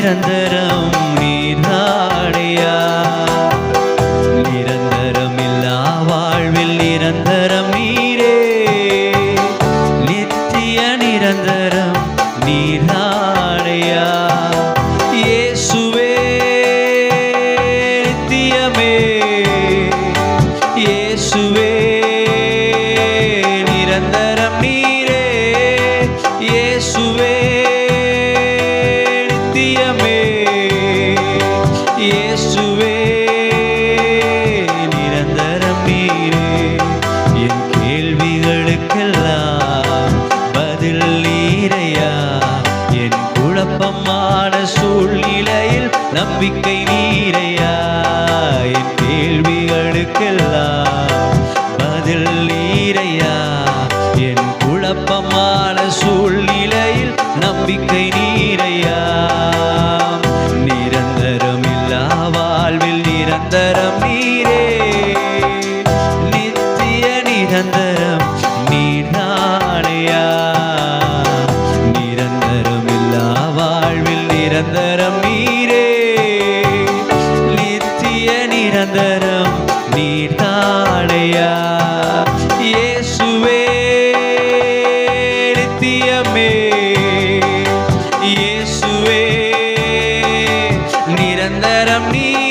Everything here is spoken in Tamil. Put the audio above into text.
நிரந்தரம் நீதாடையா நிரந்தரம் இல்லா வாழ்வில் நிரந்தரம் நீரே. நித்திய நிரந்தரம் நீதாடையா இயேசுவே நித்தியமே. இயேசுவே நிரந்தரம் நீரே. இயேசுவே இறையா. என் குழப்பமான சூழ்நிலையில் நம்பிக்கை நீரையா. என் கேள்விகளுக்கெல்லாம் பதில் நீரையா. என் குழப்பமான சூழ்நிலையில் நம்பிக்கை நீரையா. நிரந்தரம் இல்லா வாழ்வில் நிரந்தரம் நீரே. நித்திய நிரந்தரம் நீர் நிரந்தரம் நீரே. நித்திய நிரந்தரம் நீர்தானையா இயேசுவே நித்தியமே. இயேசுவே நிரந்தரம் நீ